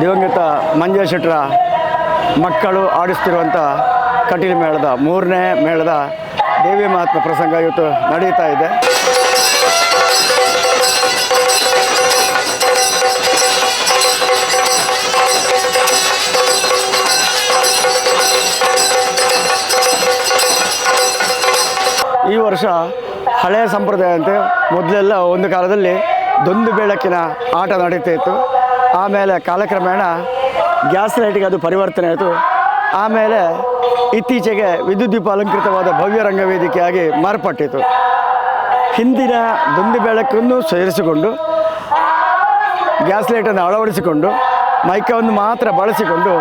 ದಿವಂಗತ ಮಂಜ ಮಕ್ಕಳು ಆಡಿಸ್ತಿರುವಂಥ ಕಟೀಲು ಮೇಳದ ಮೂರನೇ ಮೇಳದ ದೇವಿ ಮಹಾತ್ಮ ಪ್ರಸಂಗ ಇವತ್ತು ನಡೀತಾ ಇದೆ. ಈ ವರ್ಷ ಹಳೆಯ ಸಂಪ್ರದಾಯಂತೆ ಮೊದಲೆಲ್ಲ ಒಂದು ಕಾಲದಲ್ಲಿ ದೊಂದು ಬೆಳಕಿನ ಆಟ ನಡೀತಾ ಇತ್ತು. ಆಮೇಲೆ ಕಾಲಕ್ರಮೇಣ ಗ್ಯಾಸ್ ಲೈಟಿಗೆ ಅದು ಪರಿವರ್ತನೆ ಆಯಿತು. ಆಮೇಲೆ ಇತ್ತೀಚೆಗೆ ವಿದ್ಯುತ್ ದೀಪ ಅಲಂಕೃತವಾದ ಭವ್ಯ ರಂಗವೇದಿಕೆಯಾಗಿ ಮಾರ್ಪಟ್ಟಿತು. ಹಿಂದಿನ ದೊಂದು ಬೆಳಕನ್ನು ಸೇರಿಸಿಕೊಂಡು, ಗ್ಯಾಸ್ ಲೈಟನ್ನು ಅಳವಡಿಸಿಕೊಂಡು, ಮೈಕವನ್ನು ಮಾತ್ರ ಬಳಸಿಕೊಂಡು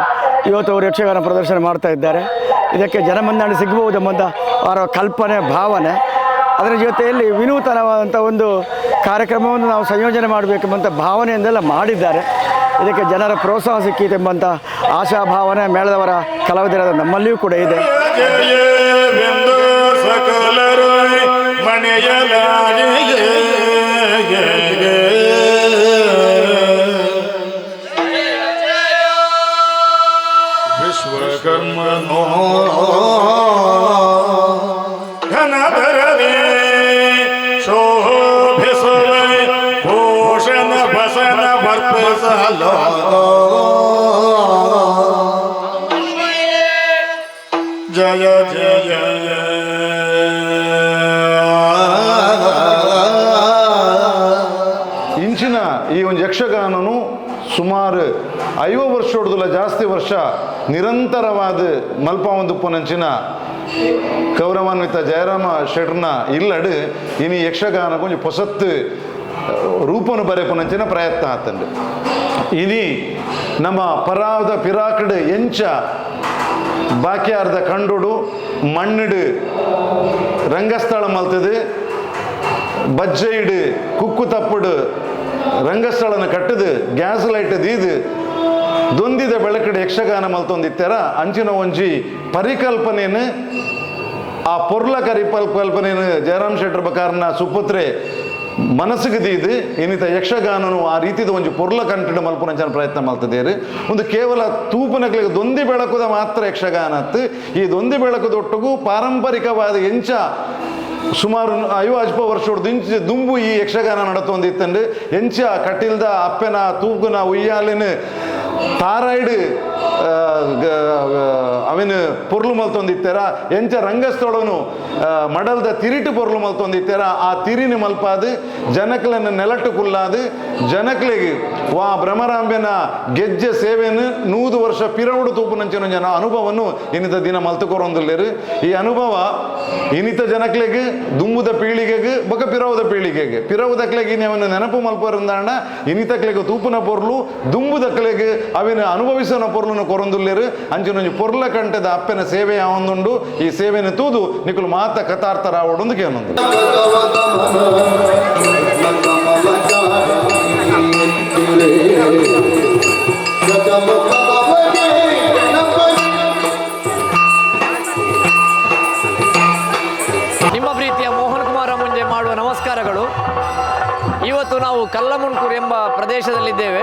ಇವತ್ತು ಅವರು ಯಕ್ಷಗಾನ ಪ್ರದರ್ಶನ ಮಾಡ್ತಾ ಇದ್ದಾರೆ. ಇದಕ್ಕೆ ಜನಮನ್ನಣೆ ಸಿಗಬಹುದೆಂಬಂಥ ಅವರ ಕಲ್ಪನೆ, ಭಾವನೆ. ಅದರ ಜೊತೆಯಲ್ಲಿ ವಿನೂತನವಾದಂಥ ಒಂದು ಕಾರ್ಯಕ್ರಮವನ್ನು ನಾವು ಸಂಯೋಜನೆ ಮಾಡಬೇಕೆಂಬಂಥ ಭಾವನೆಯಿಂದೆಲ್ಲ ಮಾಡಿದ್ದಾರೆ. ಇದಕ್ಕೆ ಜನರ ಪ್ರೋತ್ಸಾಹ ಸಿಕ್ಕಿತೆಂಬಂಥ ಆಶಾಭಾವನೆ ಮೇಳದವರ ಕಲಾವಿದರ ನಮ್ಮಲ್ಲಿಯೂ ಕೂಡ ಇದೆ. ನಿರಂತರವಾದ ಮಲ್ಪ ಪೊನಂಚಿನ ಗೌರವಾನ್ವಿತ ಜಯರಾಮ ಶೆಟ್ರನ ಇಲ್ಲಡು ಇನಿ ಯಕ್ಷಗಾನ ಕೊಂಚ ಪೊಸತ್ತು ರೂಪನು ಬರೆಪುನಂಚಿನ ಪ್ರಯತ್ನ ಆತಂಡು ಇನಿ ನಮ್ಮ ಪರಾದ ಪಿರಾಕಡ್ ಎಂಚ ಅರ್ಧ ಕಂಡುಡು ಮಣ್ಣಿಡು ರಂಗಸ್ಥಳ ಮಲ್ತದು, ಬಜ್ಜೆಯಿಡು ಕುಕ್ಕು ತಪ್ಪುಡು ರಂಗಸ್ಥಳನ ಕಟ್ಟದು, ಗ್ಯಾಸ್ ಲೈಟ್ ದೀದು ದೊಂದಿದ ಬೆಳಕಡೆ ಯಕ್ಷಗಾನ ಮಲ್ತೊಂದಿತ್ತಾರ ಅಂಚಿನ ಒಂಜಿ ಪರಿಕಲ್ಪನೆಯನ್ನು, ಆ ಪೊರ್ಲ ಕರಿಪಲ್ಪಲ್ಪನೆಯನ್ನು ಜಯರಾಮ್ ಶೆಟ್ಟರ್ ಬಕಾರನ ಸುಪುತ್ರೆ ಮನಸ್ಸಿಗೆ ದೀದು ಏನಿತ ಯಕ್ಷಗಾನನು ಆ ರೀತಿದ ಒಂದು ಪೊರ್ಲ ಕಂಟಿನ ಮಲ್ಪುನಂಚನ ಪ್ರಯತ್ನ ಮಾಡ್ತಿದ್ದೇರು. ಒಂದು ಕೇವಲ ತೂಪನಗಳಿಗೆ ದೊಂದಿ ಬೆಳಕುದ ಮಾತ್ರ ಯಕ್ಷಗಾನ ಅತ್ತು. ಈ ದೊಂದಿ ಬೆಳಕುದೊಟ್ಟಿಗೂ ಪಾರಂಪರಿಕವಾದ ಎಂಚ ಸುಮಾರು ಐವ ಅಜ್ಪ ವರ್ಷ ಇಂಚು ದುಂಬು ಈ ಯಕ್ಷಗಾನ ನಡತೊಂದಿತ್ತಂಡು ಎಂಚ ಕಟ್ಟಿಲ್ದ ಅಪ್ಪೆನ ತೂಗುನ ಉಯ್ಯಾಲಿನ ತಾರಾಯ್ಡು ಅವನು ಪೊರ್ಲು ಮಲ್ತೊಂದಿತ್ತರ ಎಂಚ ರಂಗಸ್ಥಳನು ಮಡಲ್ದ ತಿರಿಟು ಪೊರ್ಲು ಮಲ್ತೊಂದಿತ್ತರ ಆ ತಿರಿನ ಮಲ್ಪಾದು ಜನಕ್ಲನ್ನು ನೆಲಟ್ಟು ಕುಲ್ಲಾದು, ಜನಕಲಿಗೆ ವಾ ಭ್ರಮರಾಂಬೆನ ಗೆಜ್ಜೆ ಸೇವೆಯನ್ನು ನೂದು ವರ್ಷ ಪಿರವುಡು ತೂಪುನಂಚಿನ ಜನ ಅನುಭವವನ್ನು ಇನ್ನಿತ ದಿನ ಮಲ್ತುಕೊರೊಂದುಲ್ಲೇರು. ಈ ಅನುಭವ ಇನ್ನಿತ ಜನಕ್ಲೆಗೆ, ದುಂಬುದ ಪೀಳಿಗೆಗೆ, ಬೊಕ ಪಿರವುದ ಪೀಳಿಗೆಗೆ. ಪಿರವುದಕ್ಲೆಗೆ ಅವನು ನೆನಪು ಮಲ್ಪರಿಂದಾಂಡ ಇನ್ನಿತಕ್ಲೆಗೆ ತೂಪುನ ಪೊರ್ಲು, ದುಂಬುದಕ್ಲೆಗೆ ಅವಿನ ಅನುಭವಿಸನ ಪೊರ್ಲನ್ನು ಕೊರೊಂದುಲ್ಲೇರು. ಅಂಚಿನೊಂಜಿ ಪೊರ್ಲ ಕಂಟದ ಅಪ್ಪನ ಸೇವೆ ಯಾವೊಂದುಂಡು, ಈ ಸೇವೆನ ತೂದು ನಿಕುಲು ಮಾತ ಕಥಾರ್ಥ ರಾವಡೊಂದು ಕೇನೊಂದು ನಿಮ್ಮ ಪ್ರೀತಿಯ ಮೋಹನ್ ಕುಮಾರ ಮುಂಜೆ ಮಾಡುವ ನಮಸ್ಕಾರಗಳು. ಇವತ್ತು ನಾವು ಕಲ್ಲಮುಣ್ಕೂರು ಎಂಬ ಪ್ರದೇಶದಲ್ಲಿದ್ದೇವೆ.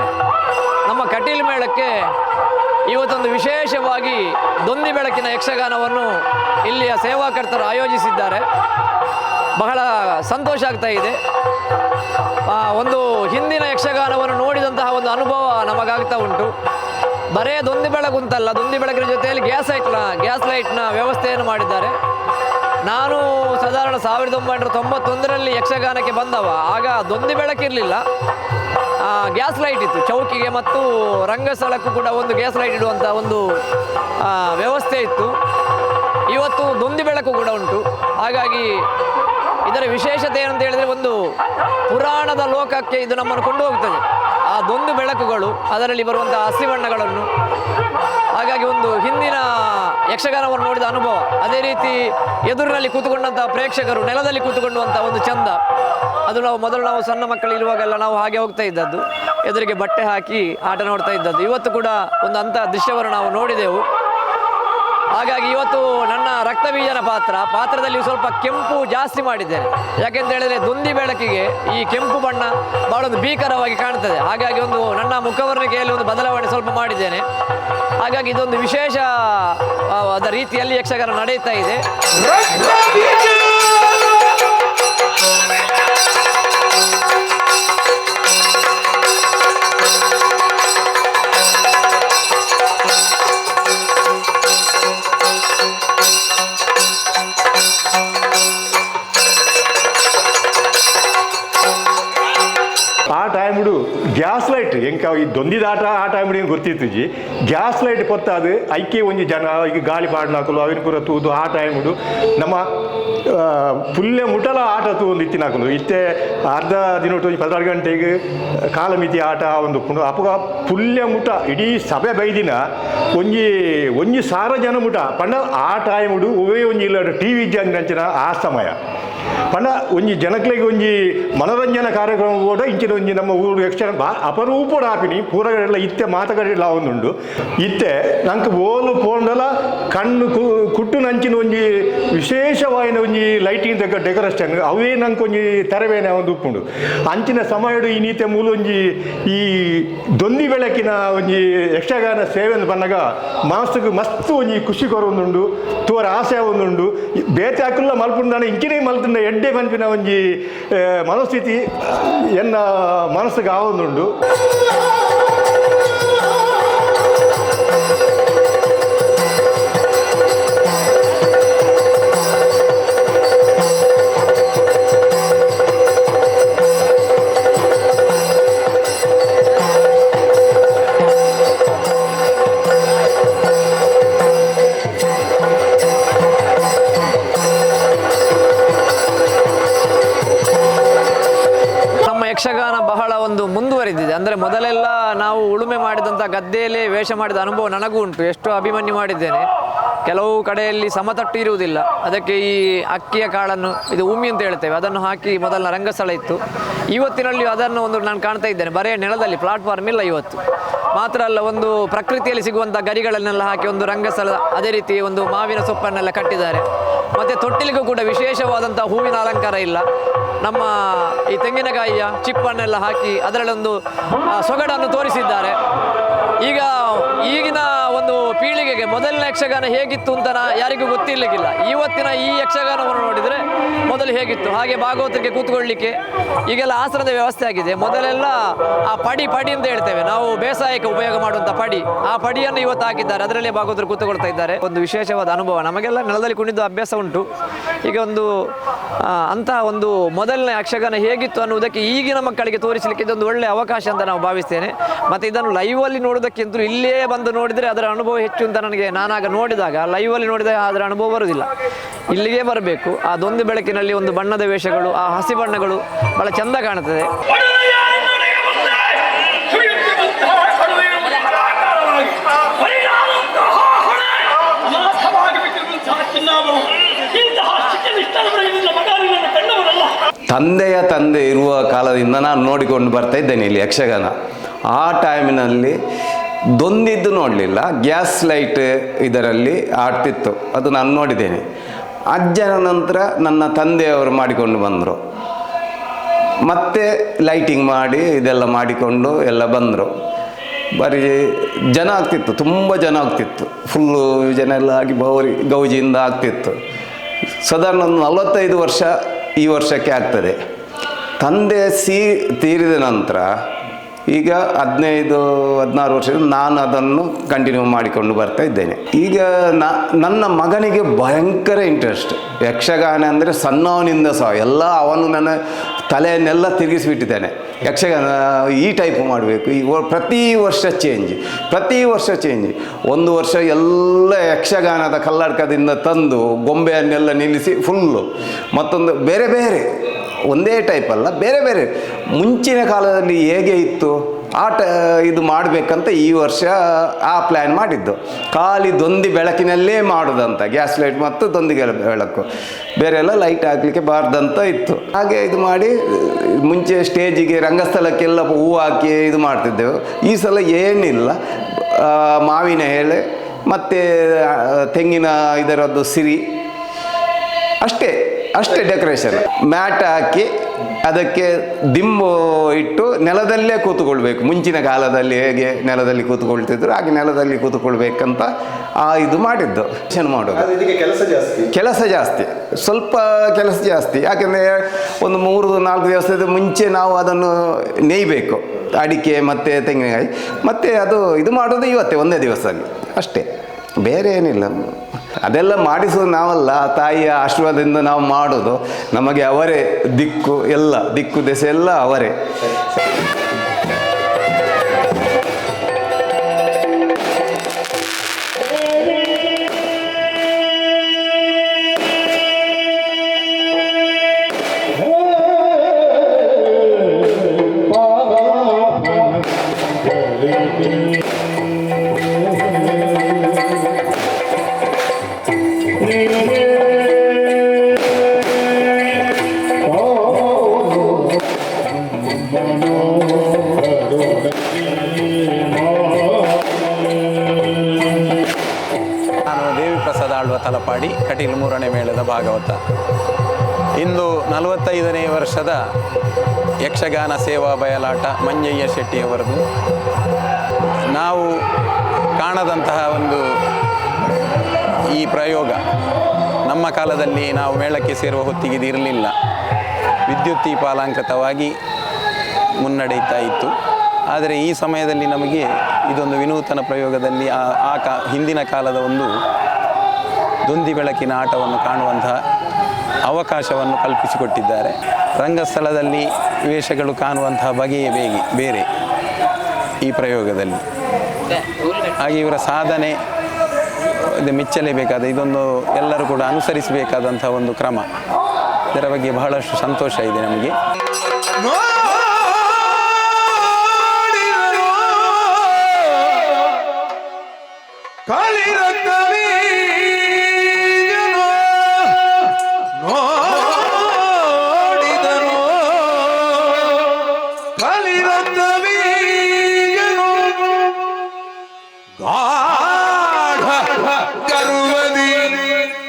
ಕಟೀಲು ಮೇಳಕ್ಕೆ ಇವತ್ತೊಂದು ವಿಶೇಷವಾಗಿ ದೊಂದಿ ಬೆಳಕಿನ ಯಕ್ಷಗಾನವನ್ನು ಇಲ್ಲಿಯ ಸೇವಾಕರ್ತರು ಆಯೋಜಿಸಿದ್ದಾರೆ. ಬಹಳ ಸಂತೋಷ ಆಗ್ತಾ ಇದೆ. ಒಂದು ಹಿಂದಿನ ಯಕ್ಷಗಾನವನ್ನು ನೋಡಿದಂತಹ ಒಂದು ಅನುಭವ ನಮಗಾಗ್ತಾ ಉಂಟು. ಬರೇ ದೊಂದಿ ಬೆಳಕು ಅಂತಲ್ಲ, ದೊಂದಿ ಬೆಳಕಿನ ಜೊತೆಯಲ್ಲಿ ಗ್ಯಾಸ್ ಲೈಟ್ನ ಗ್ಯಾಸ್ ಲೈಟ್ನ ವ್ಯವಸ್ಥೆಯನ್ನು ಮಾಡಿದ್ದಾರೆ. ನಾನು ಸಾಧಾರಣ ಸಾವಿರದ ಒಂಬೈನೂರ ತೊಂಬತ್ತೊಂದರಲ್ಲಿ ಯಕ್ಷಗಾನಕ್ಕೆ ಬಂದವ, ಆಗ ದೊಂದಿ ಬೆಳಕಿರಲಿಲ್ಲ. ಗ್ಯಾಸ್ ಲೈಟ್ ಇತ್ತು. ಚೌಕಿಗೆ ಮತ್ತು ರಂಗಸ್ಥಳಕ್ಕೂ ಕೂಡ ಒಂದು ಗ್ಯಾಸ್ ಲೈಟ್ ಇಡುವಂಥ ಒಂದು ವ್ಯವಸ್ಥೆ ಇತ್ತು. ಇವತ್ತು ದೊಂದಿ ಬೆಳಕು ಕೂಡ ಉಂಟು. ಹಾಗಾಗಿ ಇದರ ವಿಶೇಷತೆ ಏನಂತ ಹೇಳಿದರೆ ಒಂದು ಪುರಾಣದ ಲೋಕಕ್ಕೆ ಇದು ನಮ್ಮನ್ನು ಕೊಂಡು ಹೋಗ್ತದೆ ಆ ದೊಂದು ಬೆಳಕುಗಳು ಅದರಲ್ಲಿ ಬರುವಂಥ ಹಸಿವಣ್ಣಗಳನ್ನು ಹಾಗಾಗಿ ಒಂದು ಹಿಂದಿನ ಯಕ್ಷಗಾನವನ್ನು ನೋಡಿದ ಅನುಭವ. ಅದೇ ರೀತಿ ಎದುರಿನಲ್ಲಿ ಕೂತುಕೊಂಡಂಥ ಪ್ರೇಕ್ಷಕರು, ನೆಲದಲ್ಲಿ ಕೂತುಕೊಳ್ಳುವಂಥ ಒಂದು ಚಂದ. ಅದು ನಾವು ಮೊದಲು ನಾವು ಸಣ್ಣ ಮಕ್ಕಳಿರುವಾಗೆಲ್ಲ ನಾವು ಹಾಗೆ ಹೋಗ್ತಾ ಇದ್ದದ್ದು. ಎದುರಿಗೆ ಬಟ್ಟೆ ಹಾಕಿ ಆಟ ನೋಡ್ತಾ ಇದ್ದದ್ದು. ಇವತ್ತು ಕೂಡ ಒಂದು ಅಂತಹ ದೃಶ್ಯವನ್ನು ನಾವು ನೋಡಿದೆವು. ಹಾಗಾಗಿ ಇವತ್ತು ನನ್ನ ರಕ್ತಬೀಜನ ಪಾತ್ರ. ಪಾತ್ರದಲ್ಲಿ ಸ್ವಲ್ಪ ಕೆಂಪು ಜಾಸ್ತಿ ಮಾಡಿದ್ದೇನೆ. ಯಾಕೆಂತ ಹೇಳಿದ್ರೆ ದುಂದಿ ಬೆಳಕಿಗೆ ಈ ಕೆಂಪು ಬಣ್ಣ ಬಹಳ ಒಂದು ಭೀಕರವಾಗಿ ಕಾಣ್ತದೆ. ಹಾಗಾಗಿ ಒಂದು ನನ್ನ ಮುಖವರ್ಣಿಕೆಯಲ್ಲಿ ಒಂದು ಬದಲಾವಣೆ ಸ್ವಲ್ಪ ಮಾಡಿದ್ದೇನೆ. ಹಾಗಾಗಿ ಇದೊಂದು ವಿಶೇಷ ಅದ ರೀತಿಯಲ್ಲಿ ಯಕ್ಷಗಾನ ನಡೆಯುತ್ತಾ ಇದೆ. ದೊಂದಿದ ಆಟ, ಆ ಅಂಗಡಿ ಗೊತ್ತಿತ್ತು ಜಿ. ಗ್ಯಾಸ್ ಲೈಟ್ ಪೊತ್ತಾದು ಐಕೆ ಒಂಜಿ ಜನ, ಈಗ ಗಾಳಿ ಪಾಡ್ನಾಕಲು ಅವಿನ ಪೂರ ತೂದು, ಆ ಟೈಮ್ಡು ನಮ್ಮ ಫುಲ್ಲೆ ಮುಟಲ ಆಟ ತೂಂದು ಇತ್ತೆ ಅರ್ಧ ದಿನ ಒಂಜಿ ಪದ್ನಾರು ಗಂಟೆಗೆ ಕಾಲಮಿತಿ ಆಟ ಒಂದು ಪುಂಡು ಅಪ್ಪಗ ಫುಲ್ಲೆ ಮುಟ, ಇಡೀ ಸಭೆ ಬೈದಿನ ಒಂಜಿ ಒಂಜಿ ಸಾರ ಜನ ಮುಟ. ಪಂಡ ಆ ಟೈಮ್ಡು ಒವೇ ಒಂಜಿ ಇಲ್ಲ ಟಿ ವಿ ನಂಚಿನ ಆ ಸಮಯ. ಪಂಡ ಒಂಜಿ ಜನಕ್ಲೆಗ್ ಒಂಜಿ ಮನೋರಂಜನಾ ಕಾರ್ಯಕ್ರಮ ಕೂಡ ಇಂಚಿನ ಒಂಜಿ ನಮ್ಮ ಊರು ಯಕ್ಷಗಾನ ಬಾ ಅಪರೂಪಡ ಆಪಿನಿ ಪೂರಗಡೆಲ್ಲ ಇತ್ತೆ ಮಾತುಗಳೆಲ್ಲ ಅವನುಂಡು ಇತ್ತೆ, ನಂಗೆ ಓಲು ಪೋಂಡಲ, ಕಣ್ಣು ಕುಟ್ಟು ನಂಚಿನ ಒಂಜಿ ವಿಶೇಷವಾಯಿನ ಒಂಜಿ ಲೈಟಿಂಗ್ ತಕ್ಕ ಡೆಕೋರೇಷನ್, ಅವೇ ನಂಗೆ ಒಂಜಿ ತೆರವೇನೆ ಒಂದು ಉಪ್ಪುಂಡು. ಅಂಚಿನ ಸಮಯಡು ಈ ನೀತೆ ಮೂಲ ಒಂಜಿ ಈ ದೊಂದಿ ಬೆಳಕಿನ ಒಂಜಿ ಯಕ್ಷಗಾನ ಸೇವೆ ಬಂದಾಗ ಮನಸ್ಸಿಗೆ ಮಸ್ತ್ ಒಂಜಿ ಖುಷಿ ಕೊರೊಂದುಂಡು ತೋರ ಆಸೆ ಒಂದುಂಡು ಬೇತೆ ಹಾಕಲ್ಲ ಇಂಚಿನ ಇಂಚಿನೇ ಮಲ್ತುಂಡ ಎಡ್ಡೆ ಮನ್ಪಿನ ಒಂಜಿ ಮನಸ್ಥಿತಿ ಎನ್ನ ಮನಸ್ಸಿಗೆ ಆವೊಂದುಂಡು ಮೊದಲೆಲ್ಲ ನಾವು ಉಳುಮೆ ಮಾಡಿದಂಥ ಗದ್ದೆಯಲ್ಲೇ ವೇಷ ಮಾಡಿದ ಅನುಭವ ನನಗೂ ಉಂಟು. ಎಷ್ಟು ಅಭಿಮನ್ಯು ಮಾಡಿದ್ದೇನೆ. ಕೆಲವು ಕಡೆಯಲ್ಲಿ ಸಮತಟ್ಟು ಇರುವುದಿಲ್ಲ. ಅದಕ್ಕೆ ಈ ಅಕ್ಕಿಯ ಕಾಳನ್ನು, ಇದು ಉಮ್ಮಿ ಅಂತ ಹೇಳ್ತೇವೆ. ಅದನ್ನು ಹಾಕಿ ಮೊದಲ ರಂಗಸ್ಥಳ ಇತ್ತು. ಇವತ್ತಿನಲ್ಲಿ ಅದನ್ನು ಒಂದು ನಾನು ಕಾಣ್ತಾ ಇದ್ದೇನೆ. ಬರೇ ನೆಲದಲ್ಲಿ ಪ್ಲಾಟ್ಫಾರ್ಮ್ ಇಲ್ಲ ಇವತ್ತು. ಮಾತ್ರ ಅಲ್ಲ, ಒಂದು ಪ್ರಕೃತಿಯಲ್ಲಿ ಸಿಗುವಂಥ ಗರಿಗಳನ್ನೆಲ್ಲ ಹಾಕಿ ಒಂದು ರಂಗಸ್ಥಳ, ಅದೇ ರೀತಿ ಒಂದು ಮಾವಿನ ಸೊಪ್ಪನ್ನೆಲ್ಲ ಕಟ್ಟಿದ್ದಾರೆ. ಮತ್ತು ತೊಟ್ಟಿಲಿಗೂ ಕೂಡ ವಿಶೇಷವಾದಂಥ ಹೂವಿನ ಅಲಂಕಾರ ಇಲ್ಲ. ನಮ್ಮ ಈ ತೆಂಗಿನಕಾಯಿಯ ಚಿಪ್ಪನ್ನೆಲ್ಲ ಹಾಕಿ ಅದರಲ್ಲೊಂದು ಸೊಗಡನ್ನು ತೋರಿಸಿದ್ದಾರೆ. ಈಗ ಈಗಿನ ಪೀಳಿಗೆಗೆ ಮೊದಲಿನ ಯಕ್ಷಗಾನ ಹೇಗಿತ್ತು ಅಂತ ಯಾರಿಗೂ ಗೊತ್ತಿರ್ಲಿಕ್ಕಿಲ್ಲ. ಇವತ್ತಿನ ಈ ಯಕ್ಷಗಾನವನ್ನು ನೋಡಿದರೆ ಮೊದಲು ಹೇಗಿತ್ತು? ಹಾಗೆ ಭಾಗವತರಿಗೆ ಕೂತ್ಕೊಳ್ಳಿಕ್ಕೆ ಈಗೆಲ್ಲ ಆಸನದ ವ್ಯವಸ್ಥೆ ಆಗಿದೆ. ಮೊದಲೆಲ್ಲ ಆ ಪಡಿ ಪಡಿ ಅಂತ ಹೇಳ್ತೇವೆ. ನಾವು ಬೇಸಾಯಕ್ಕೆ ಉಪಯೋಗ ಮಾಡುವಂಥ ಪಡಿ. ಆ ಪಡಿಯನ್ನು ಇವತ್ತು ಹಾಕಿದ್ದಾರೆ. ಅದರಲ್ಲಿ ಭಾಗವತರು ಕೂತ್ಕೊಳ್ತಾ ಇದ್ದಾರೆ. ಒಂದು ವಿಶೇಷವಾದ ಅನುಭವ. ನಮಗೆಲ್ಲ ನೆಲದಲ್ಲಿ ಕುಣಿದು ಅಭ್ಯಾಸ ಉಂಟು. ಈಗ ಒಂದು ಅಂತಹ ಒಂದು ಮೊದಲನೇ ಯಕ್ಷಗಾನ ಹೇಗಿತ್ತು ಅನ್ನುವುದಕ್ಕೆ ಈಗಿನ ಮಕ್ಕಳಿಗೆ ತೋರಿಸಲಿಕ್ಕೆ ಇದೊಂದು ಒಳ್ಳೆಯ ಅವಕಾಶ ಅಂತ ನಾವು ಭಾವಿಸ್ತೇನೆ. ಮತ್ತು ಇದನ್ನು ಲೈವಲ್ಲಿ ನೋಡೋದಕ್ಕಿಂತ ಇಲ್ಲೇ ಬಂದು ನೋಡಿದರೆ ಅದರ ಅನುಭವ ಹೆಚ್ಚು ಅಂತ ನನಗೆ ನಾನಾಗ ನೋಡಿದಾಗ ಲೈವಲ್ಲಿ ನೋಡಿದಾಗ ಅದರ ಅನುಭವ ಬರುವುದಿಲ್ಲ ಇಲ್ಲಿಗೆ ಬರಬೇಕು. ಆ ದೊಂದು ಬೆಳಕಿನಲ್ಲಿ ಒಂದು ಬಣ್ಣದ ವೇಷಗಳು, ಆ ಹಸಿ ಬಣ್ಣಗಳು ಬಹಳ ಚಂದ ಕಾಣುತ್ತದೆ. ತಂದೆಯ ತಂದೆ ಇರುವ ಕಾಲದಿಂದ ನಾನು ನೋಡಿಕೊಂಡು ಬರ್ತಾ ಇದ್ದೇನೆ ಇಲ್ಲಿ ಯಕ್ಷಗಾನ. ಆ ಟೈಮಿನಲ್ಲಿ ದೊಂದಿದ್ದು ನೋಡಲಿಲ್ಲ. ಗ್ಯಾಸ್ ಲೈಟ್ ಇದರಲ್ಲಿ ಆಡ್ತಿತ್ತು. ಅದು ನಾನು ನೋಡಿದ್ದೇನೆ. ಅಜ್ಜನ ನಂತರ ನನ್ನ ತಂದೆಯವರು ಮಾಡಿಕೊಂಡು ಬಂದರು. ಮತ್ತೆ ಲೈಟಿಂಗ್ ಮಾಡಿ ಇದೆಲ್ಲ ಮಾಡಿಕೊಂಡು ಎಲ್ಲ ಬಂದರು. ಬರೀ ಜನ ಆಗ್ತಿತ್ತು, ತುಂಬ ಜನ ಆಗ್ತಿತ್ತು. ಫುಲ್ಲು ಜನ ಎಲ್ಲ ಆಗಿ ಬೌರಿ ಗೌಜಿಯಿಂದ ಆಗ್ತಿತ್ತು. ಸಾಧಾರಣ ಒಂದು ನಲವತ್ತೈದು ವರ್ಷ ಈ ವರ್ಷಕ್ಕೆ ಆಗ್ತದೆ. ತಂದೆ ಸೀ ತೀರಿದ ನಂತರ ಈಗ ಹದಿನೈದು, ಹದಿನಾರು ವರ್ಷದಿಂದ ನಾನು ಅದನ್ನು ಕಂಟಿನ್ಯೂ ಮಾಡಿಕೊಂಡು ಬರ್ತಾ ಇದ್ದೇನೆ. ಈಗ ನನ್ನ ಮಗನಿಗೆ ಭಯಂಕರ ಇಂಟ್ರೆಸ್ಟ್ ಯಕ್ಷಗಾನ ಅಂದರೆ ಸಣ್ಣವನಿಂದ ಸಹ, ಎಲ್ಲ ಅವನು ನನ್ನ ತಲೆಯನ್ನೆಲ್ಲ ತಿರುಗಿಸಿಬಿಟ್ಟಿದ್ದಾನೆ. ಯಕ್ಷಗಾನ, ಈ ಟೈಪ್ ಮಾಡಬೇಕು. ಈ ಪ್ರತಿ ವರ್ಷ ಚೇಂಜ್ ಪ್ರತಿ ವರ್ಷ ಚೇಂಜ್ ಒಂದು ವರ್ಷ ಎಲ್ಲ ಯಕ್ಷಗಾನದ ಕಲ್ಲಡ್ಕದಿಂದ ತಂದು, ಗೊಂಬೆಯನ್ನೆಲ್ಲ ನಿಲ್ಲಿಸಿ ಫುಲ್ಲು ಮತ್ತೊಂದು, ಬೇರೆ ಬೇರೆ. ಒಂದೇ ಟೈಪ್ ಅಲ್ಲ, ಬೇರೆ ಬೇರೆ. ಮುಂಚಿನ ಕಾಲದಲ್ಲಿ ಹೇಗೆ ಇತ್ತು? ಆ ಟ, ಇದು ಮಾಡಬೇಕಂತ ಈ ವರ್ಷ ಆ ಪ್ಲ್ಯಾನ್ ಮಾಡಿದ್ದು. ಖಾಲಿ ದೊಂದಿ ಬೆಳಕಿನಲ್ಲೇ ಮಾಡೋದಂತ ಗ್ಯಾಸ್ ಲೈಟ್ ಮತ್ತು ದೊಂದಿಗೆ ಬೆಳಕು. ಬೇರೆ ಎಲ್ಲ ಲೈಟ್ ಹಾಕಲಿಕ್ಕೆ ಬಾರ್ದಂತ ಇತ್ತು. ಹಾಗೆ ಇದು ಮಾಡಿ, ಮುಂಚೆ ಸ್ಟೇಜಿಗೆ ರಂಗಸ್ಥಳಕ್ಕೆಲ್ಲ ಹೂ ಹಾಕಿ ಇದು ಮಾಡ್ತಿದ್ದೆವು. ಈ ಸಲ ಏನಿಲ್ಲ. ಮಾವಿನ ಎಲೆ, ಮತ್ತು ತೆಂಗಿನ ಇದರದ್ದು ಸಿರಿ. ಅಷ್ಟೇ. ಅಷ್ಟೇ ಡೆಕೋರೇಷನ್ ಮ್ಯಾಟ್ ಹಾಕಿ ಅದಕ್ಕೆ ದಿಂಬು ಇಟ್ಟು ನೆಲದಲ್ಲೇ ಕೂತ್ಕೊಳ್ಬೇಕು. ಮುಂಚಿನ ಕಾಲದಲ್ಲಿ ಹೇಗೆ ನೆಲದಲ್ಲಿ ಕೂತ್ಕೊಳ್ತಿದ್ರು ಹಾಗೆ ನೆಲದಲ್ಲಿ ಕೂತ್ಕೊಳ್ಬೇಕಂತ ಆ ಇದು ಮಾಡಿದ್ದು. ಮಾಡೋದು. ಕೆಲಸ ಜಾಸ್ತಿ. ಕೆಲಸ ಜಾಸ್ತಿ. ಸ್ವಲ್ಪ ಕೆಲಸ ಜಾಸ್ತಿ. ಯಾಕೆಂದರೆ ಒಂದು ಮೂರು ನಾಲ್ಕು ದಿವಸದ ಮುಂಚೆ ನಾವು ಅದನ್ನು ನೇಯ್ಬೇಕು. ಅಡಿಕೆ ಮತ್ತು ತೆಂಗಿನಕಾಯಿ. ಮತ್ತು ಅದು ಇದು ಮಾಡೋದು ಇವತ್ತೇ ಒಂದೇ ದಿವಸದಲ್ಲಿ. ಅಷ್ಟೇ. ಬೇರೆ ಏನಿಲ್ಲ. ಅದೆಲ್ಲ ಮಾಡಿಸೋದು ನಾವಲ್ಲ, ತಾಯಿಯ ಆಶೀರ್ವಾದದಿಂದ ನಾವು ಮಾಡೋದು ನಮಗೆ ಅವರೇ ದಿಕ್ಕು, ಎಲ್ಲ ದಿಕ್ಕು, ದೆಸೆ ಎಲ್ಲ ಅವರೇ. ಆಳ್ವ ತಲಪಾಡಿ, ಕಟೀಲು ಮೂರನೇ ಮೇಳದ ಭಾಗವತ. ಇಂದು ನಲವತ್ತೈದನೇ ವರ್ಷದ ಯಕ್ಷಗಾನ ಸೇವಾ ಬಯಲಾಟ ಮಂಜಯ್ಯ ಶೆಟ್ಟಿಯವರದು. ನಾವು ಕಾಣದಂತಹ ಒಂದು ಈ ಪ್ರಯೋಗ. ನಮ್ಮ ಕಾಲದಲ್ಲಿ ನಾವು ಮೇಳಕ್ಕೆ ಸೇರುವ ಹೊತ್ತಿಗೆ ಇರಲಿಲ್ಲ. ವಿದ್ಯುತ್ ದೀಪಾಲಂಕೃತವಾಗಿ ಮುನ್ನಡೆಯುತ್ತಾ ಇತ್ತು. ಆದರೆ ಈ ಸಮಯದಲ್ಲಿ ನಮಗೆ ಇದೊಂದು ವಿನೂತನ ಪ್ರಯೋಗದಲ್ಲಿ ಆ ಕಾ ಹಿಂದಿನ ಕಾಲದ ಒಂದು ದೊಂದಿ ಬೆಳಕಿನ ಆಟವನ್ನು ಕಾಣುವಂತಹ ಅವಕಾಶವನ್ನು ಕಲ್ಪಿಸಿಕೊಟ್ಟಿದ್ದಾರೆ. ರಂಗಸ್ಥಳದಲ್ಲಿ ವೇಷಗಳು ಕಾಣುವಂತಹ ಬಗೆಯೇ ಬೇಗಿ, ಬೇರೆ ಈ ಪ್ರಯೋಗದಲ್ಲಿ. ಹಾಗೆ ಇವರ ಸಾಧನೆ, ಇದು ಮೆಚ್ಚಲೇಬೇಕಾದ, ಇದೊಂದು ಎಲ್ಲರೂ ಕೂಡ ಅನುಸರಿಸಬೇಕಾದಂಥ ಒಂದು ಕ್ರಮ. ಇದರ ಬಗ್ಗೆ ಬಹಳಷ್ಟು ಸಂತೋಷ ಇದೆ ನಮಗೆ.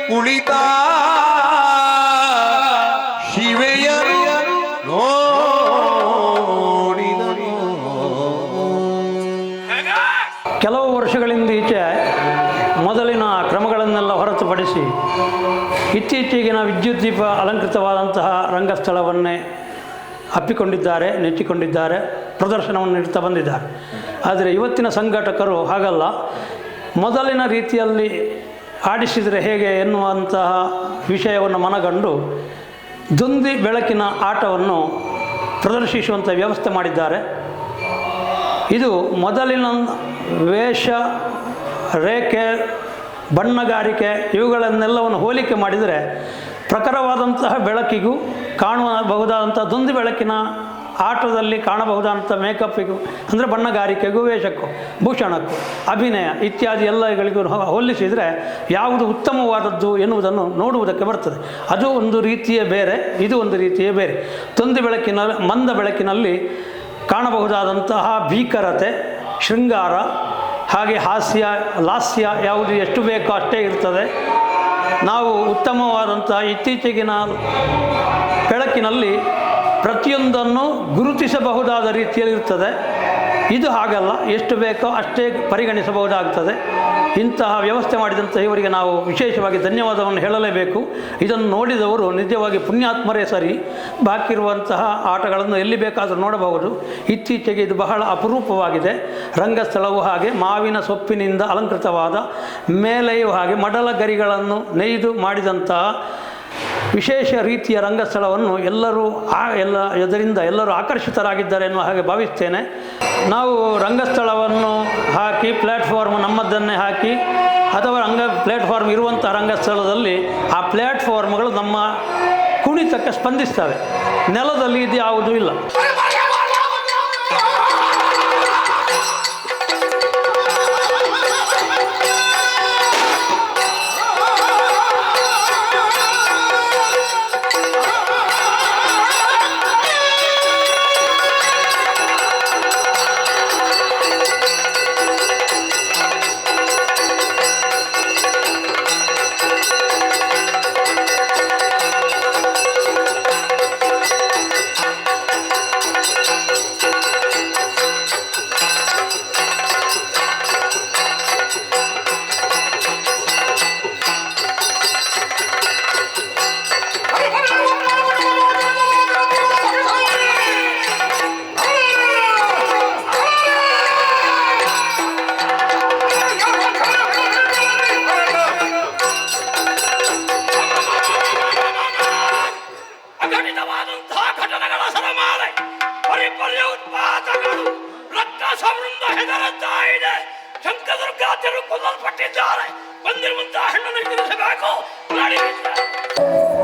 ಕುಳಿತ ಶಿವೆಯರು ಕೆಲವು ವರ್ಷಗಳಿಂದ ಈಚೆ ಮೊದಲಿನ ಕ್ರಮಗಳನ್ನೆಲ್ಲ ಹೊರತುಪಡಿಸಿ ಇತ್ತೀಚೆಗಿನ ವಿದ್ಯುತ್ ದೀಪ ಅಲಂಕೃತವಾದಂತಹ ರಂಗಸ್ಥಳವನ್ನೇ ಅಪ್ಪಿಕೊಂಡಿದ್ದಾರೆ ನೆಚ್ಚಿಕೊಂಡಿದ್ದಾರೆ ಪ್ರದರ್ಶನವನ್ನು ನೀಡುತ್ತಾ ಬಂದಿದ್ದಾರೆ. ಆದರೆ ಇವತ್ತಿನ ಸಂಘಟಕರು ಹಾಗಲ್ಲ. ಮೊದಲಿನ ರೀತಿಯಲ್ಲಿ ಆಡಿಸಿದರೆ ಹೇಗೆ ಎನ್ನುವಂತಹ ವಿಷಯವನ್ನು ಮನಗಂಡು ದುಂದಿ ಬೆಳಕಿನ ಆಟವನ್ನು ಪ್ರದರ್ಶಿಸುವಂಥ ವ್ಯವಸ್ಥೆ ಮಾಡಿದ್ದಾರೆ. ಇದು ಮೊದಲಿನ ವೇಷ, ರೇಖೆ, ಬಣ್ಣಗಾರಿಕೆ ಇವುಗಳನ್ನೆಲ್ಲವನ್ನು ಹೋಲಿಕೆ ಮಾಡಿದರೆ ಪ್ರಖರವಾದಂತಹ ಬೆಳಕಿಗೂ ಕಾಣಬಹುದಾದಂಥ ದುಂದಿ ಬೆಳಕಿನ ಆಟದಲ್ಲಿ ಕಾಣಬಹುದಾದಂಥ ಮೇಕಪ್ಪಿಗೂ ಅಂದರೆ ಬಣ್ಣಗಾರಿಕೆಗೂ ವೇಷಕ್ಕೂ ಭೂಷಣಕ್ಕೂ, ಅಭಿನಯ ಇತ್ಯಾದಿ ಎಲ್ಲಗಳಿಗೂ ಹೋಲಿಸಿದರೆ ಯಾವುದು ಉತ್ತಮವಾದದ್ದು ಎನ್ನುವುದನ್ನು ನೋಡುವುದಕ್ಕೆ ಬರ್ತದೆ. ಅದು ಒಂದು ರೀತಿಯೇ ಬೇರೆ, ಇದು ಒಂದು ರೀತಿಯೇ ಬೇರೆ. ತೊಂದು ಬೆಳಕಿನ ಮಂದ ಬೆಳಕಿನಲ್ಲಿ ಕಾಣಬಹುದಾದಂತಹ ಭೀಕರತೆ, ಶೃಂಗಾರ, ಹಾಗೆ ಹಾಸ್ಯ, ಲಾಸ್ಯ ಯಾವುದು ಎಷ್ಟು ಬೇಕೋ ಅಷ್ಟೇ ಇರ್ತದೆ. ನಾವು ಉತ್ತಮವಾದಂಥ ಇತ್ತೀಚೆಗಿನ ಬೆಳಕಿನಲ್ಲಿ ಪ್ರತಿಯೊಂದನ್ನು ಗುರುತಿಸಬಹುದಾದ ರೀತಿಯಲ್ಲಿ ಇರ್ತದೆ ಇದು ಹಾಗಲ್ಲ, ಎಷ್ಟು ಬೇಕೋ ಅಷ್ಟೇ ಪರಿಗಣಿಸಬಹುದಾಗ್ತದೆ. ಇಂತಹ ವ್ಯವಸ್ಥೆ ಮಾಡಿದಂಥ ಇವರಿಗೆ ನಾವು ವಿಶೇಷವಾಗಿ ಧನ್ಯವಾದವನ್ನು ಹೇಳಲೇಬೇಕು. ಇದನ್ನು ನೋಡಿದವರು ನಿಜವಾಗಿ ಪುಣ್ಯಾತ್ಮರೇ ಸರಿ. ಬಾಕಿ ಇರುವಂತಹ ಆಟಗಳನ್ನು ಎಲ್ಲಿ ಬೇಕಾದರೂ ನೋಡಬಹುದು. ಇತ್ತೀಚೆಗೆ ಇದು ಬಹಳ ಅಪರೂಪವಾಗಿದೆ. ರಂಗಸ್ಥಳವು ಹಾಗೆ, ಮಾವಿನ ಸೊಪ್ಪಿನಿಂದ ಅಲಂಕೃತವಾದ ಮೇಲೆಯೂ ಹಾಗೆ ಮಡಲ ಗರಿಗಳನ್ನು ನೇಯ್ದು ಮಾಡಿದಂತಹ ವಿಶೇಷ ರೀತಿಯ ರಂಗಸ್ಥಳವನ್ನು ಎಲ್ಲರೂ ಆ ಎಲ್ಲ ಇದರಿಂದ ಎಲ್ಲರೂ ಆಕರ್ಷಿತರಾಗಿದ್ದಾರೆ ಎನ್ನುವ ಹಾಗೆ ಭಾವಿಸ್ತೇನೆ. ನಾವು ರಂಗಸ್ಥಳವನ್ನು ಹಾಕಿ ಪ್ಲ್ಯಾಟ್ಫಾರ್ಮ್ ನಮ್ಮದನ್ನೇ ಹಾಕಿ, ಅಥವಾ ರಂಗ ಪ್ಲ್ಯಾಟ್ಫಾರ್ಮ್ ಇರುವಂಥ ರಂಗಸ್ಥಳದಲ್ಲಿ ಆ ಪ್ಲ್ಯಾಟ್ಫಾರ್ಮ್ಗಳು ನಮ್ಮ ಕುಣಿತಕ್ಕೆ ಸ್ಪಂದಿಸ್ತವೆ. ನೆಲದಲ್ಲಿ ಇದು ಯಾವುದೂ ಇಲ್ಲ.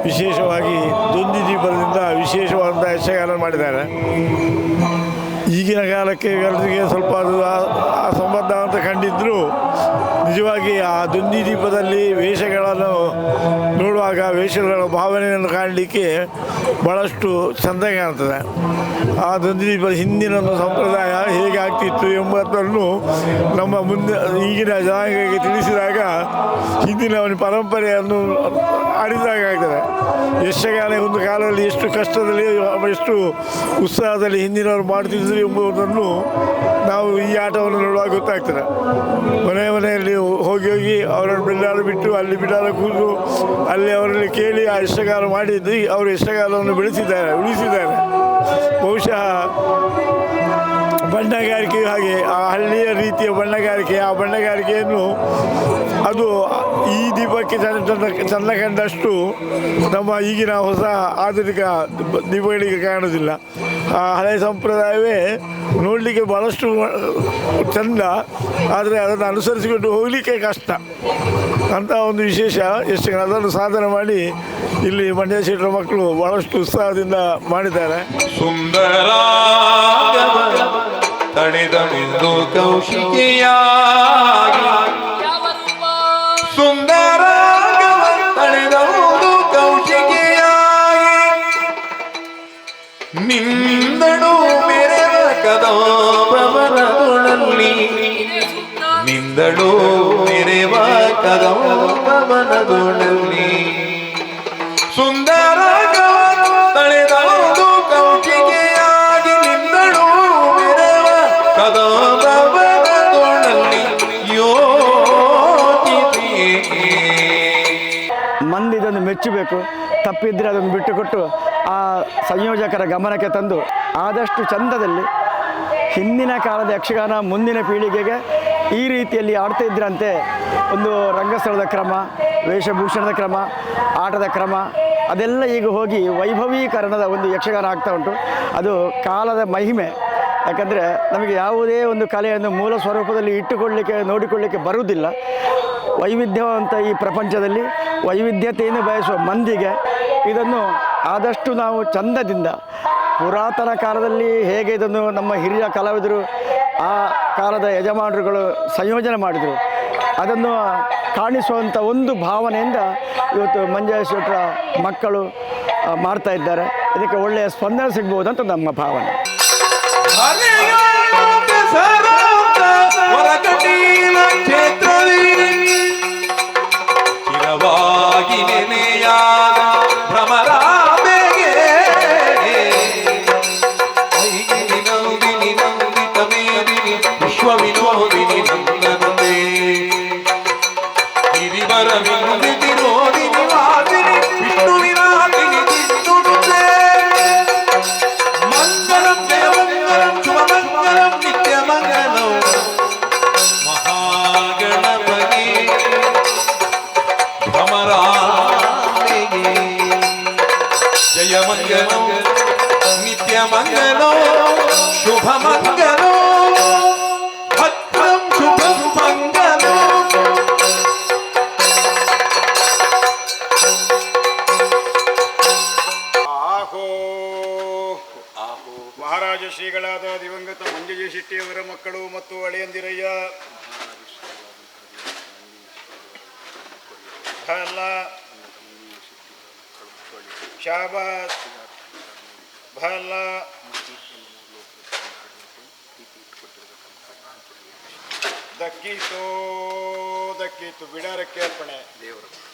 ವಿಶೇಷವಾಗಿ ದೊಂದಿ ದೀಪದಿಂದ ವಿಶೇಷವಾದ ಯಕ್ಷಗಾನ ಮಾಡಿದ್ದಾರೆ. ಈಗಿನ ಕಾಲಕ್ಕೆ ಎಲ್ಲರಿಗೆ ಸ್ವಲ್ಪ ಅದು ಆ ಸಂಬಂಧ ಅಂತ ಕಂಡಿದ್ದರೂ ನಿಜವಾಗಿ ಆ ದುಂದಿ ದೀಪದಲ್ಲಿ ವೇಷಗಳನ್ನು ನೋಡುವಾಗ ವೇಷಗಳ ಭಾವನೆಯನ್ನು ಕಾಣಲಿಕ್ಕೆ ಭಾಳಷ್ಟು ಚಂದ ಕಾಣ್ತದೆ ಆ ದೀಪದ ಹಿಂದಿನ ಸಂಪ್ರದಾಯ ಹೇಗೆ ಆಗ್ತಿತ್ತು ಎಂಬುದನ್ನು ನಮ್ಮ ಮುಂದೆ ಈಗಿನ ಜನಾಂಗಕ್ಕೆ ತಿಳಿಸಿದಾಗ ಹಿಂದಿನ ಒಂದು ಪರಂಪರೆಯನ್ನು ಆಡಿದಾಗ ಆಗ್ತದೆ. ಯಕ್ಷಗಾನ ಒಂದು ಕಾಲದಲ್ಲಿ ಎಷ್ಟು ಕಷ್ಟದಲ್ಲಿ ಎಷ್ಟು ಉತ್ಸಾಹದಲ್ಲಿ ಹಿಂದಿನವರು ಮಾಡ್ತಿದ್ರು ಎಂಬುದನ್ನು ನಾವು ಈ ಆಟವನ್ನು ನೋಡುವಾಗ ಗೊತ್ತಾಗ್ತದೆ. ಮನೆ ಮನೆಯಲ್ಲಿ ಹೋಗಿ ಹೋಗಿ ಅವರನ್ನು ಬಿಡಾರ ಬಿಟ್ಟು ಅಲ್ಲಿ ಬಿಡಾರ ಕೂತು ಅಲ್ಲಿ ಅವರಲ್ಲಿ ಕೇಳಿ ಆ ಇಷ್ಟಗಾರ ಮಾಡಿದ್ದು ಅವರು ಯಕ್ಷಗಾನವನ್ನು ಬೆಳೆಸಿದ್ದಾರೆ ಉಳಿಸಿದ್ದಾರೆ. ಬಹುಶಃ ಬಣ್ಣಗಾರಿಕೆಯು ಹಾಗೆ ಆ ಹಳ್ಳಿಯ ರೀತಿಯ ಬಣ್ಣಗಾರಿಕೆ, ಆ ಬಣ್ಣಗಾರಿಕೆಯನ್ನು ಅದು ಈ ದೀಪಕ್ಕೆ ಚಂದ ಚಂದ ಕಂಡಷ್ಟು ನಮ್ಮ ಈಗಿನ ಹೊಸ ಆಧುನಿಕ ದೀಪ- ದೀಪಗಳಿಗೆ ಕಾಣೋದಿಲ್ಲ ಆ ಹಳೆಯ ಸಂಪ್ರದಾಯವೇ ನೋಡಲಿಕ್ಕೆ ಭಾಳಷ್ಟು ಚಂದ, ಆದರೆ ಅದನ್ನು ಅನುಸರಿಸಿಕೊಂಡು ಹೋಗಲಿಕ್ಕೆ ಕಷ್ಟ. ಅಂತ ಒಂದು ವಿಶೇಷ, ಎಷ್ಟು ಅದನ್ನು ಸಾಧನೆ ಮಾಡಿ ಇಲ್ಲಿ ಮಂಡ್ಯ ಶೆಟ್ಟರ ಮಕ್ಕಳು ಭಾಳಷ್ಟು ಉತ್ಸಾಹದಿಂದ ಮಾಡಿದ್ದಾರೆ. ಸುಂದರ ಕೌಶಿಕಿಯಾಗಿ ಸುಂದರ ತಡೆದವುದು ಕೌಶಿಕಿಯಾಗಿ. ನಿಂದಳು ಮೆರೆವ ಕದಂಬವನದೊಳಲ್ಲಿ ನಿಂದಳು ಮೆರೆವ ಕದಂಬವನದೊಳಲ್ಲಿ ಮಂದಿ ಇದನ್ನು ಮೆಚ್ಚಬೇಕು. ತಪ್ಪಿದ್ದರೆ ಅದನ್ನು ಬಿಟ್ಟುಕೊಟ್ಟು ಆ ಸಂಯೋಜಕರ ಗಮನಕ್ಕೆ ತಂದು ಆದಷ್ಟು ಚಂದದಲ್ಲಿ ಹಿಂದಿನ ಕಾಲದ ಯಕ್ಷಗಾನ ಮುಂದಿನ ಪೀಳಿಗೆಗೆ ಈ ರೀತಿಯಲ್ಲಿ ಆಡ್ತಾ ಇದ್ರಂತೆ. ಒಂದು ರಂಗಸ್ಥಳದ ಕ್ರಮ, ವೇಷಭೂಷಣದ ಕ್ರಮ, ಆಟದ ಕ್ರಮ, ಅದೆಲ್ಲ ಈಗ ಹೋಗಿ ವೈಭವೀಕರಣದ ಒಂದು ಯಕ್ಷಗಾನ ಆಗ್ತಾ ಉಂಟು. ಅದು ಕಾಲದ ಮಹಿಮೆ. ಯಾಕಂದರೆ ನಮಗೆ ಯಾವುದೇ ಒಂದು ಕಲೆಯನ್ನು ಮೂಲ ಸ್ವರೂಪದಲ್ಲಿ ಇಟ್ಟುಕೊಳ್ಳಿಕ್ಕೆ, ನೋಡಿಕೊಳ್ಳಿಕ್ಕೆ ಬರುವುದಿಲ್ಲ. ವೈವಿಧ್ಯವಂತ ಈ ಪ್ರಪಂಚದಲ್ಲಿ ವೈವಿಧ್ಯತೆಯನ್ನು ಬಯಸುವ ಮಂದಿಗೆ ಇದನ್ನು ಆದಷ್ಟು ನಾವು ಚಂದದಿಂದ ಪುರಾತನ ಕಾಲದಲ್ಲಿ ಹೇಗೆ ಇದನ್ನು ನಮ್ಮ ಹಿರಿಯ ಕಲಾವಿದರು ಆ ಕಾಲದ ಯಜಮಾನರುಗಳು ಸಂಯೋಜನೆ ಮಾಡಿದರು. ಅದನ್ನು ಕಾಣಿಸುವಂಥ ಒಂದು ಭಾವನೆಯಿಂದ ಇವತ್ತು ಮಂಜೇಶ್ವರ ಮಕ್ಕಳು ಮಾಡ್ತಾ ಇದ್ದಾರೆ. ಇದಕ್ಕೆ ಒಳ್ಳೆಯ ಸ್ಪಂದನೆ ಸಿಗ್ಬೋದು ಅಂತ ನಮ್ಮ ಭಾವನೆ. ಭಲ್ಲ ಶಾಬಾಸ್ ಫಲ ದಕ್ಕೀತು ದಕ್ಕಿತು ಬಿಡಾರಕ್ಕೆ ಅರ್ಪಣೆ. ದೇವರು.